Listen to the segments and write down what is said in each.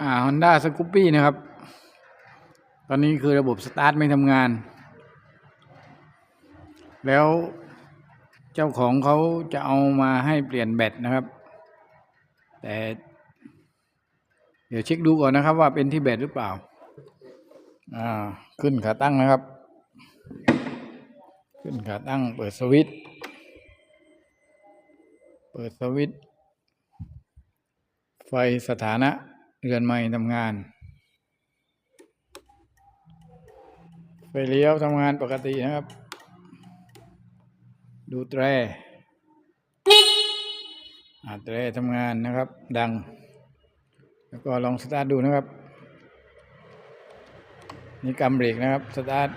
อ่า Honda s c o o p y นะครับ ตอนนี้คือระบบสตาร์ทไม่ทำงาน แล้วเจ้าของเขาจะเอามาให้เปลี่ยนแบตนะครับ แต่ เดี๋ยวเช็คดูก่อนนะครับ ว่าเป็นที่แบตหรือเปล่า อ่า ขึ้นขาตั้งนะครับ ขึ้นขาตั้งเปิดสวิตช์เปิดสวิตช์ไฟสถานะ เรือนไม้ทำงาน ไฟเลี้ยวทำงานปกตินะครับ ดูแตรอ่าแตรทำงานนะครับ ดัง แล้วก็ลองสตาร์ทดูนะครับ นี่กำเบรกนะครับ สตาร์ท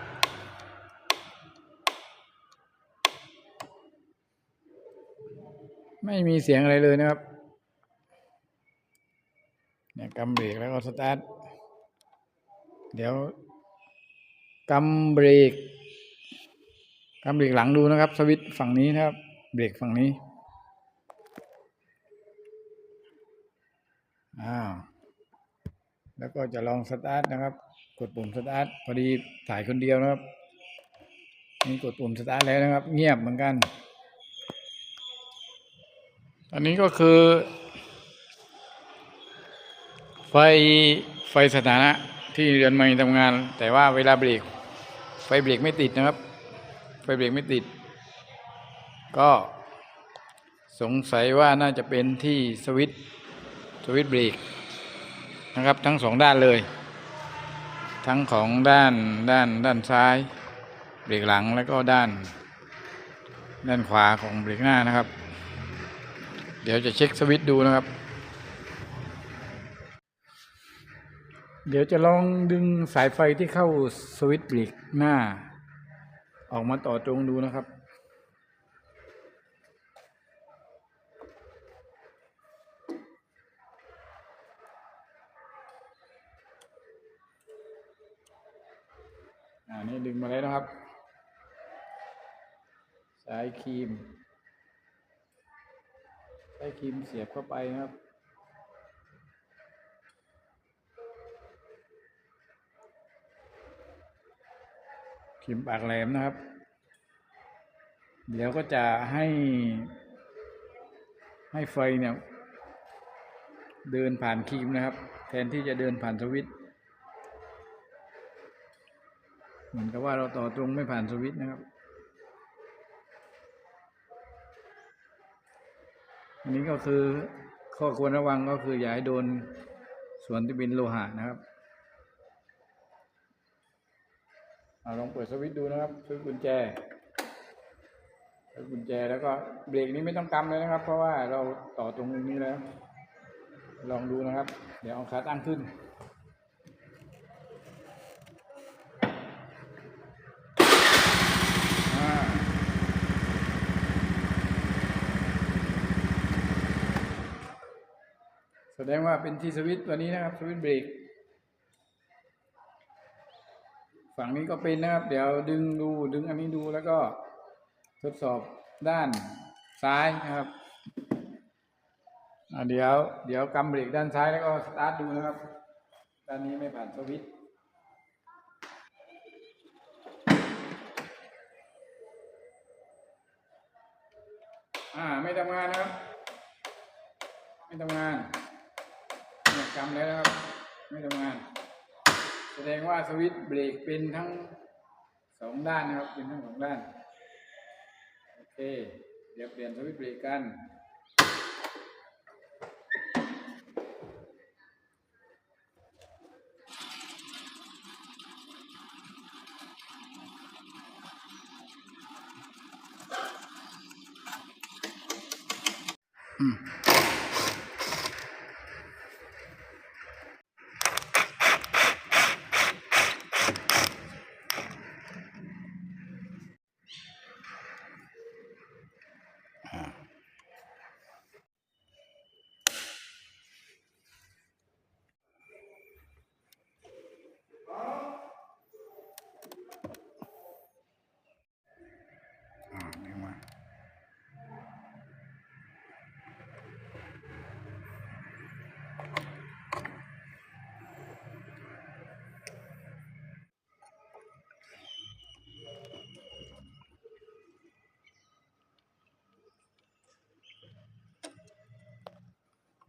ไม่มีเสียงอะไรเลยนะครับ เนี่ยกำเบรกแล้วก็สตาร์ทเดี๋ยวกำเบรกกำเบรกหลังดูนะครับ สวิตฝั่งนี้นะครับ เบรกฝั่งนี้อ้าวแล้วก็จะลองสตาร์ทนะครับ กดปุ่มสตาร์ทพอดีถ่ายคนเดียวนะครับนี่กดปุ่มสตาร์ทแล้วนะครับ เงียบเหมือนกัน อันนี้ก็คือ ไฟไฟสถานะที่เรือนไม้ทำงาน แต่ว่าเวลาเบรกไฟเบรกไม่ติดนะครับ ไฟเบรกไม่ติด ก็สงสัยว่าน่าจะเป็นที่สวิตสวิตเบรกนะครับ ทั้งสองด้านเลย ทั้งของด้านด้านด้านซ้าย เบรกหลังแล้วก็ด้าน ด้านขวาของเบรกหน้านะครับ เดี๋ยวจะเช็คสวิตดูนะครับ เดี๋ยวจะลองดึงสายไฟที่เข้าสวิตช์บรกหน้า ออกมาต่อตรงดูนะครับอ่านี่ดึงมาแล้วนะครับ สายครีม สายครีมเสียบเข้าไปนะครับ ครีมปากแหลมนะครับ เดี๋ยวก็จะให้ ให้ไฟเนี่ย เดินผ่านครีมนะครับ แทนที่จะเดินผ่านสวิตช์เหมือนกับว่าเราต่อตรงไม่ผ่านสวิตช์นะครับอันนี้ก็คือข้อควรระวังก็คืออย่าให้โดนส่วนที่เป็นโลหะนะครับเอา ลองเปิดสวิตช์ดูนะครับสวิตช์กุญแจสวิตช์กุญแจแล้วก็เบรกนี้ไม่ต้องกำเลยนะครับ เพราะว่าเราต่อตรงนี้แล้ว ลองดูนะครับ เดี๋ยวเอาขาตั้งขึ้นแสดงว่าเป็นที่สวิตตัวนี้นะครับ สวิตเบรก ฝั่งนี้ก็เป็นนะครับ เดี๋ยวดึงดูดึงอันนี้ดูแล้วก็ทดสอบด้านซ้ายนะครับอ่าเดี๋ยว เดี๋ยวกำเบรกด้านซ้ายแล้วก็สตาร์ทดูนะครับ ด้านนี้ไม่ผ่านสวิตช์อ่าไม่ทำงานนะครับ ไม่ทำงานกำแล้วครับ ไม่ทำงาน ดงว่าสวิตช์เบรกเป็นทั้งสองด้านนะครับ เป็นทั้งสองด้าน โอเค เดี๋ยวเปลี่ยนสวิตช์เบรกกัน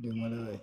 ดึงมาเลย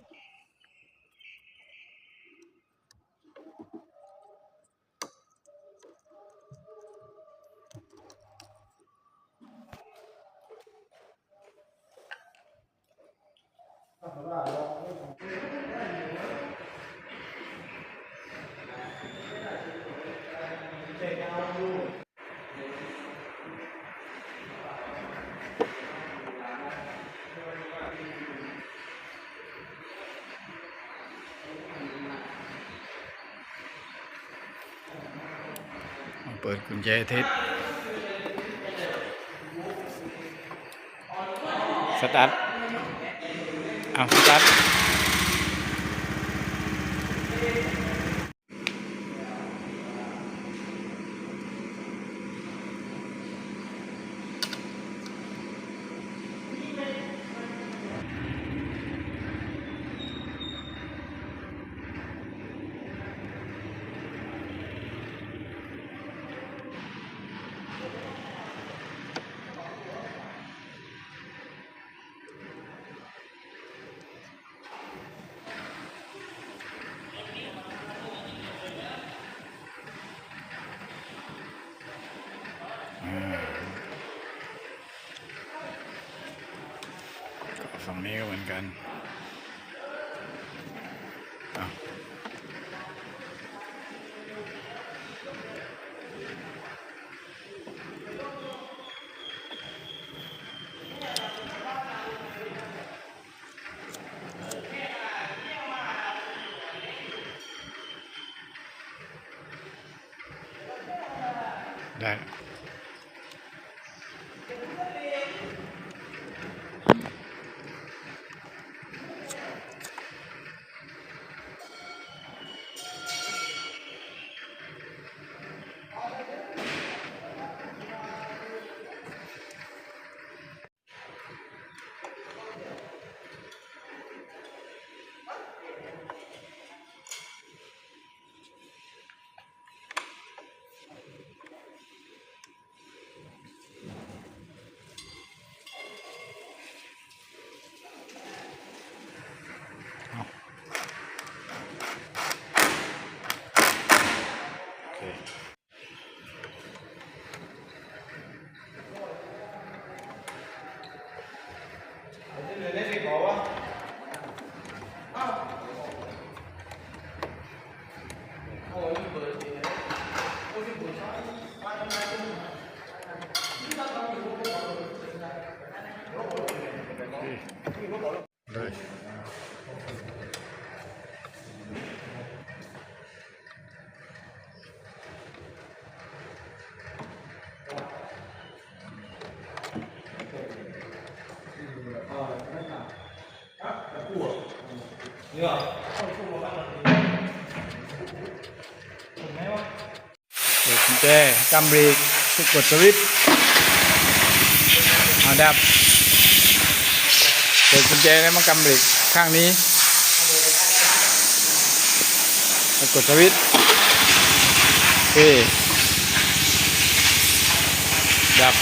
ปิดกุญแจเทสสตาร์ทเอาสตาร์ท ฝั่งนี้ก็เหมือนกันได้ เลยเปิดกุญแจกำ เปิดกุญแจแล้วมากำเหล็กข้างนี้กดสวิตช์โอเคดับ